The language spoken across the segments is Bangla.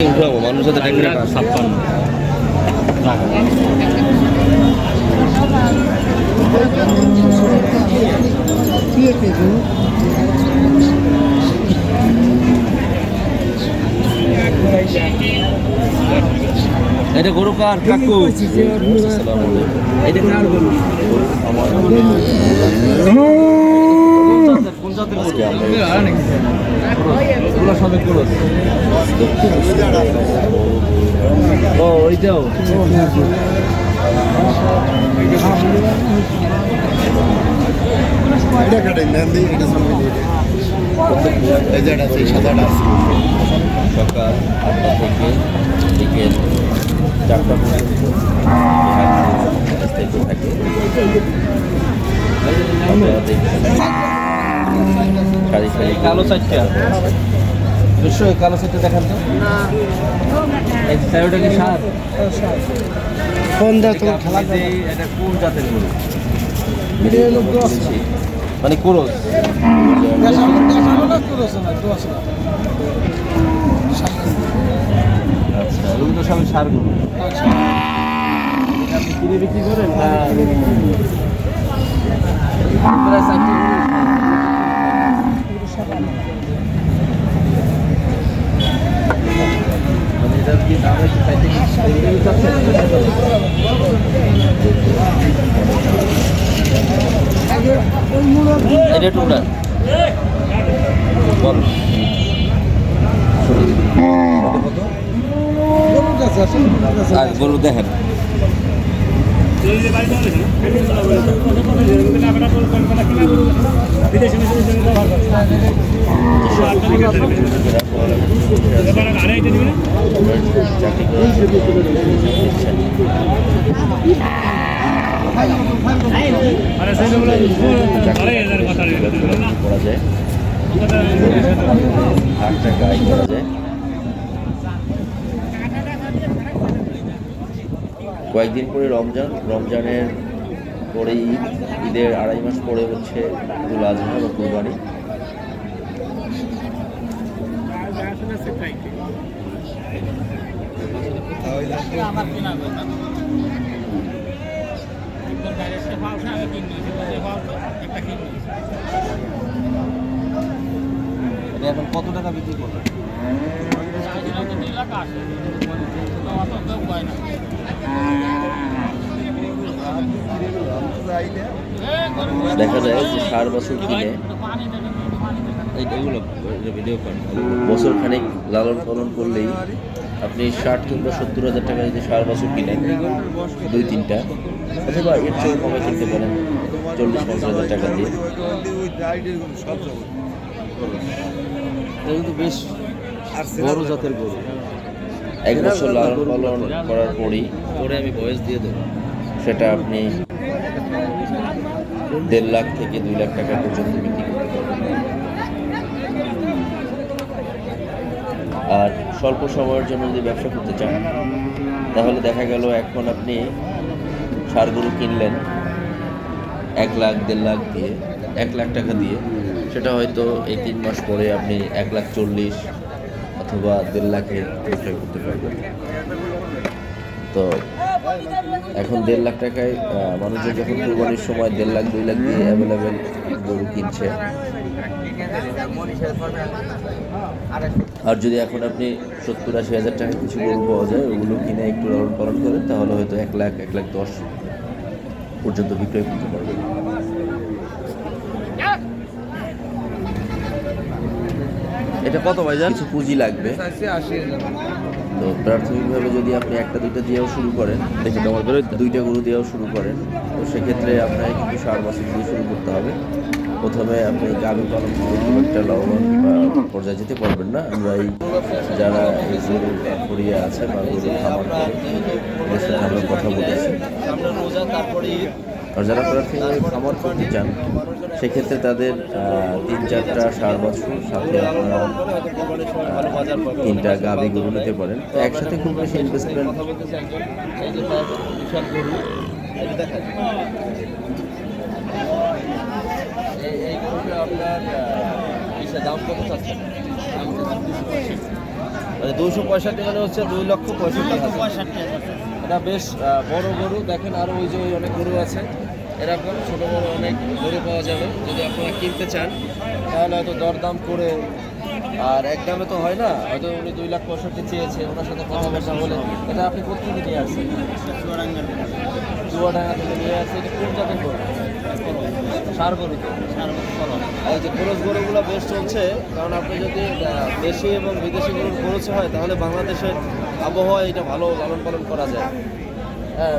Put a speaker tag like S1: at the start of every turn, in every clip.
S1: উঠাবো মানুষ সাথে ডেকে রাখা
S2: ছাপ্পান্ন
S1: এটা গরু কার কাকু আসসালামু আলাইকুম। এটা কার গরু আমার ও ওইটাও
S3: এটা কাটে মেহেন্দি এটা সামনে এটা আছে সাদাটা আছে
S1: সকাল থাকে কালো চারটা কালো চারটা দেখান তো। এই চারোটা কি সার?
S3: কোন জাত
S1: এটা কোন জাতের গরু? মানে কোরস। আচ্ছা এগুলো তো সবই সার গরু। আপনি কিনে বিক্রি করেন না প্রায় চারটে গরু। মানে এটার কি দাম একটু চাইতে কি এগুলো চাচ্ছেন? এটা টোটাল বল আর গরু দেখেন টাকা আয় করা যায় কয়েকদিন পরে রমজান রমজানের পরে ঈদ ঈদের আড়াই মাস পরে হচ্ছে ঈদুল আজহা বা কুরবানি। এখন কত টাকা বিক্রি করবেন? দেখা যায় যে সার বছর কিনে ভিডিও বছর খানিক লালন পালন করলেই আপনি ষাট কিংবা সত্তর হাজার টাকা যদি সার বছর কিনেন, দুই, তিনটা, অথবা এর চেয়ে কমে কিনতে পারেন চল্লিশ, পঞ্চাশ হাজার টাকা দিয়ে। কিন্তু বেশ বড় জাতের গরু। এক বছর লালন পালন করার পরেই পরে আমি বয়স দিয়ে দেবো সেটা আপনি দেড় লাখ থেকে দুই লাখ টাকা পর্যন্ত বিক্রি করতে পারবেন আর স্বল্প সময়ের জন্য যদি ব্যবসা করতে চান তাহলে দেখা গেল এখন আপনি সার গরু কিনলেন এক লাখ দেড় লাখ দিয়ে এক লাখ টাকা দিয়ে সেটা হয়তো এই তিন মাস পরে আপনি এক লাখ চল্লিশ অথবা দেড় লাখে বিক্রয় করতে পারবেন। তো এখন দেড় লাখ টাকায় মানুষের যখন কুরবানির সময় দেড় লাখ, দুই লাখ দিয়ে অ্যাভেলেবেল গরু কিনছে, আর যদি এখন আপনি সত্তর আশি হাজার টাকা কিছু গরু পাওয়া যায়, ওগুলো কিনে একটু লালন পালন করেন, তাহলে হয়তো এক লাখ এক লাখ দশ পর্যন্ত বিক্রয় করতে পারবেন। এটা কত ভাইজান? কিছু পুঁজি লাগবে। তো প্রাথমিকভাবে যদি আপনি একটা দুইটা দিয়েও শুরু করেন দেখে তোমার ধরে দুইটা গরু দিয়েও শুরু করেন তো সেক্ষেত্রে আপনাকে কিন্তু সার বছর দিয়ে শুরু করতে হবে। প্রথমে আপনি গাভী পালন করে খুব একটা লাভবান বা পর্যায়ে যেতে পারবেন না। আমরা এই যারা এই গরু ফরিয়া আছে বা গরু করে আমরা কথা বলেছি। আর যারা প্রাথমিকভাবে খামার করতে চান সেক্ষেত্রে তাদের তিন চারটা সার বছর সাথে আপনারা তিনটা গাভী গরু নিতে পারেন। তো একসাথে খুব বেশি ইনভেস্টমেন্ট দাম কত চাচ্ছেন
S3: মানে দুশো পঁয়ষট্টি মানে হচ্ছে দুই লক্ষ পঁয়ষট্টি এটা বেশ বড় গরু। দেখেন আরও ওই যে ওই অনেক গরু আছে। এরকম ছোটো বড় অনেক গরু পাওয়া যাবে। যদি আপনারা কিনতে চান, তাহলে হয়তো দরদাম করে, আর এক দামে তো হয় না, হয়তো উনি দুই লাখ পঁয়ষট্টি চেয়েছে, ওনার সাথে কথা কথাবার্তা বলে। এটা আপনি কোথেকে নিয়ে আসছেন? চুয়াডাঙ্গা থেকে নিয়ে আসছে এটা কোন জাতের গরু? সার গরু তো। এই যে খরচ গরুগুলো বেশ চলছে, কারণ আপনি যদি দেশি এবং বিদেশি গরুর খরচ হয়, তাহলে বাংলাদেশের আবহাওয়া এটা ভালো লালন পালন করা যায়।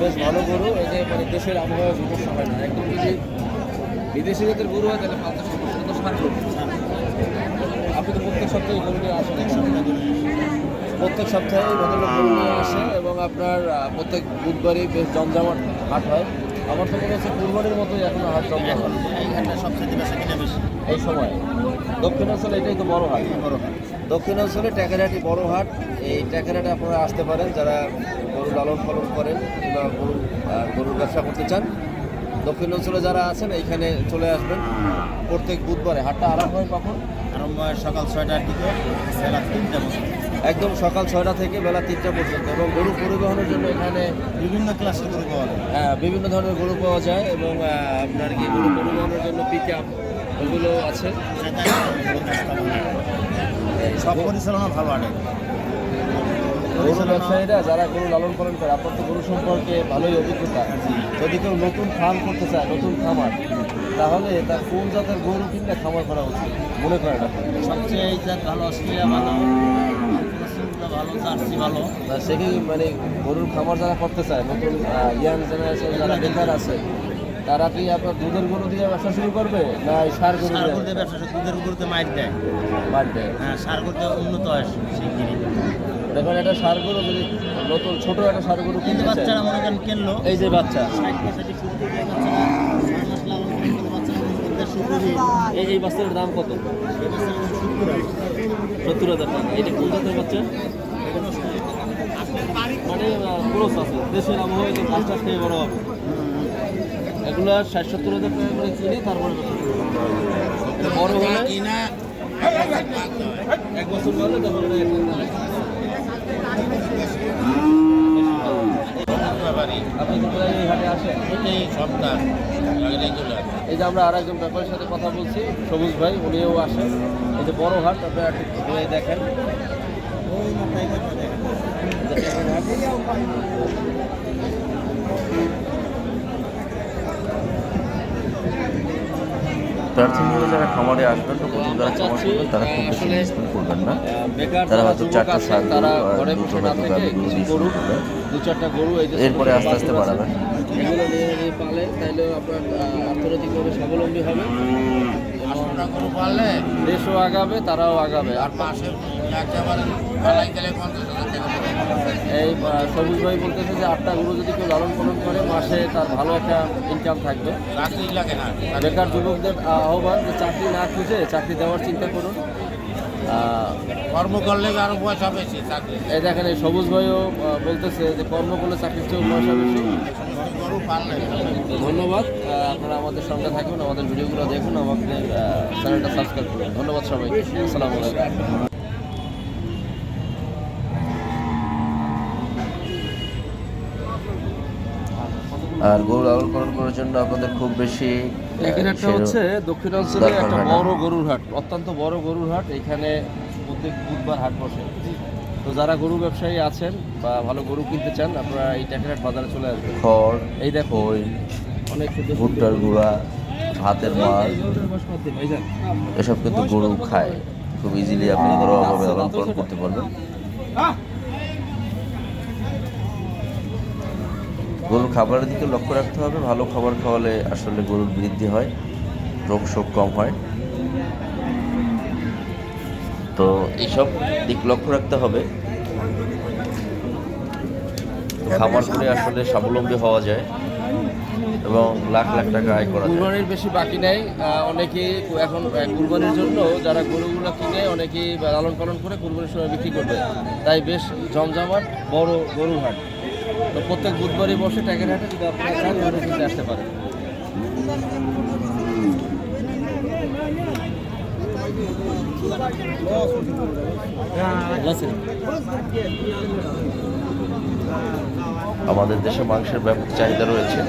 S3: বেশ ভালো গরু। এই যে মানে দেশের আবহাওয়া সমস্যা হয় না একদম যদি বিদেশি জাতের গরু হয় তাহলে পালতে সমস্যা তো সার গরু। আপনি তো প্রত্যেক সপ্তাহে গরু নিয়ে আসেন প্রত্যেক সপ্তাহে ভদ্রলোক গরু নিয়ে আসে এবং আপনার প্রত্যেক বুধবারই বেশ জমজমাট হাট হয়। আমার তো মনে হচ্ছে কুরবানির মতোই এখন হাট জমজমাট
S4: এই ঘাটটা সবচেয়ে বেশি কিনে বেশি।
S3: এই সময়। দক্ষিণাঞ্চলে এটাই তো বড় হাট।
S4: বড় হাট।
S3: দক্ষিণাঞ্চলে ট্যাকেরাটি বড় হাট। এই ট্যাকেরাটে আপনারা আসতে পারেন যারা লালন পালন করেন কিংবা গরু গরুর ব্যবসা করতে চান দক্ষিণ অঞ্চলে যারা আছেন এইখানে চলে আসবেন। প্রত্যেক বুধবারে হাটটা আরম্ভ হয় কখন?
S4: আরম্ভ হয় সকাল ছয়টার দিকে বেলা তিনটা পর্যন্ত।
S3: একদম সকাল ছয়টা থেকে বেলা তিনটা পর্যন্ত এবং গরু পরিবহনের জন্য এখানে
S4: বিভিন্ন ক্লাসের গরু পাওয়া যায়।
S3: আহ, বিভিন্ন ধরনের গরু পাওয়া যায় এবং আপনার কি গরু পরিবহনের জন্য পিক আপ ওগুলো আছে?
S4: সব পরিচালনা ভালো আটে
S3: গরু ব্যবসায়ীরা যারা গরু লালন পালন করে আপনার তো গরু সম্পর্কে ভালোই অভিজ্ঞতা। যদি কেউ নতুন ফার্ম করতে চায় নতুন খামার তাহলে তার কোন জাতের গরু কিনলে খামার করা উচিত? মনে করেন
S4: সবচেয়ে জাত ভালো অস্ট্রেলিয়া ভালো ভালো জার্সি ভালো।
S3: সেকে মানে গরুর খামার যারা করতে চায় নতুন ইয়াং জেনারেশন যারা বেকার আছে তারা কি আপনার দুধের গরু দিয়ে ব্যবসা শুরু করবে না সার গরু
S4: সার
S3: দিয়ে
S4: ব্যবসা দুধের গরুতে মাইর দেয়।
S3: বাড়বে
S4: হ্যাঁ সার করতে উন্নত হয় শিগগিরই
S3: দেখুন একটা সার গরু যদি নতুন ছোট একটা সার গরু
S4: কিন্তু বাচ্চারা মনে করেন কিনলো।
S3: এই যে বাচ্চা।
S4: বাচ্চারা বাচ্চারা
S3: এই এই বাচ্চাটার দাম কত?
S4: বাচ্চারা সত্তর
S3: হাজার টাকা। এটা কোন জাতের বাচ্চা? মানে ক্রোস আছে। দেশের আবহাওয়ায় তো ঘাস টাস খেয়ে বড় হবে। এগুলো ষাট সত্তর হাজার টাকা করে কিনে তারপরে। এটা বড় হলে এক বছর পরে এটা কোথায় এই যে আমরা আর একজন ব্যাপারের সাথে কথা বলছি, সবুজ ভাই, উনিও আসেন। এই যে বড় হাট, আপনারা ঘুরে দেখেন।
S1: যারা খামারে আসবেন বা প্রথম যারা খামার করবেন তারা খুব বেশি ইনভেস্টমেন্ট করবেন না তারা হয়তো চারটা
S3: আছে, তারা
S1: গরু
S3: ঘরে
S1: দুটো
S3: বসে না থেকে
S1: গরু
S3: কিছু
S1: দিয়ে
S3: গরু
S1: শুরু করবেন।
S3: দু চারটা গরু
S1: এরপরে আস্তে আস্তে বাড়াবেন।
S3: এগুলো নিয়ে যদি পালে তাহলে আপনার অর্থনৈতিকভাবে স্বাবলম্বী হবে
S4: গরু
S3: দেশও আগাবে তারাও আগাবে আর
S4: পাশে টাকা
S3: এই সবুজ ভাই বলতেছে যে আটটা গরু যদি কেউ লালন পালন করে মাসে তার ভালো একটা ইনকাম থাকবে। বেকার যুবকদের আহ্বান যে চাকরি না খুঁজে চাকরি দেওয়ার চিন্তা করুন।
S4: কর্ম করলে আরও পয়সা বেশি চাকরি?
S3: এই দেখেন এই সবুজ ভাইও বলতেছে যে কর্ম করলে চাকরির চেয়েও পয়সা বেশি। ধন্যবাদ। আপনারা আমাদের সঙ্গে থাকুন আমাদের ভিডিওগুলো দেখুন আমাদের চ্যানেলটা সাবস্ক্রাইব করুন। ধন্যবাদ সবাইকে। আসসালামু আলাইকুম।
S1: আর গরু লালন পালন করার জন্য আপনাদের খুব বেশি আহ,
S3: এখানে হচ্ছে দক্ষিণাঞ্চলে
S1: দরকার
S3: একটা বড় গরুর হাট অত্যন্ত বড় গরুর হাট। এখানে প্রত্যেক বুধবার হাট বসে। তো যারা গরু ব্যবসায়ী আছেন বা ভালো গরু কিনতে চান আপনারা এই ট্যাকেরহাট বাজারে চলে আসবেন।
S1: খড়
S3: এই দেখো অনেক
S1: ভুট্টার গুঁড়া হাতের মাল? এসব কিন্তু গরু খায়। খুব ইজিলি আপনি ঘরোয়াভাবে লালন পালন করতে পারবেন। গরুর খাবারের দিকে লক্ষ্য রাখতে হবে। ভালো খাবার খাওয়ালে আসলে গরুর বৃদ্ধি হয় রোগ শোক কম হয়। তো এইসব দিক লক্ষ্য রাখতে হবে। তো খামার করে আসলে স্বাবলম্বী হওয়া যায় এবং লাখ লাখ টাকা আয় করা যায়।
S3: কুরবানির বেশি বাকি নেই। আহ, অনেকেই এখন কুরবানির জন্য যারা গরুগুলো কিনে অনেকেই লালন পালন করে কুরবানির সময় বিক্রি করবে। তাই বেশ জমজমাট বড় গরুর হাট। তো প্রত্যেক বুধবারই বসে ট্যাগের হাটে যদি আপনারা চান গরু কিনতে আসতে পারেন।
S1: আমাদের দেশে মাংসের ব্যাপক চাহিদা রয়েছে।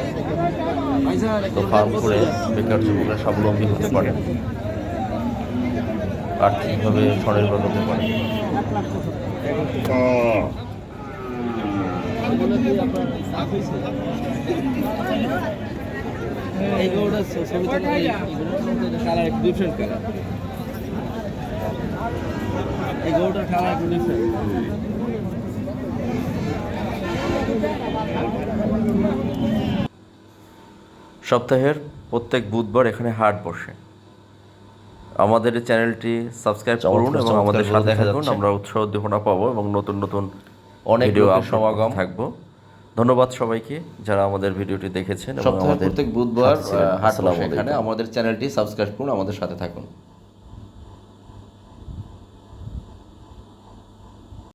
S1: তো ফার্ম করে বেকার যুবকরা স্বাবলম্বী হতে পারে। আর্থিকভাবে স্বনির্ভর হতে পারে।
S4: এই গরুটা ছবি কালার একটু ডিফারেন্ট কালার এই গরুটার কালার একটু ডিফারেন্ট
S1: সপ্তাহের প্রত্যেক বুধবার এখানে হাট বসে আমাদের চ্যানেলটি সাবস্ক্রাইব করুন এবং আমাদের সাথে
S3: দেখা
S1: থাকুন। আমরা উৎসাহ উদ্দীপনা পাবো এবং নতুন নতুন
S3: অনেক লোকের সমাগম।
S1: থাকব। ধন্যবাদ সবাইকে যারা আমাদের ভিডিওটি দেখেছেন এবং
S3: সপ্তাহে
S1: আমাদের
S3: প্রত্যেক বুধবার হাসলাম হাট এখানে। আমাদের চ্যানেলটি সাবস্ক্রাইব করুন আমাদের সাথে থাকুন।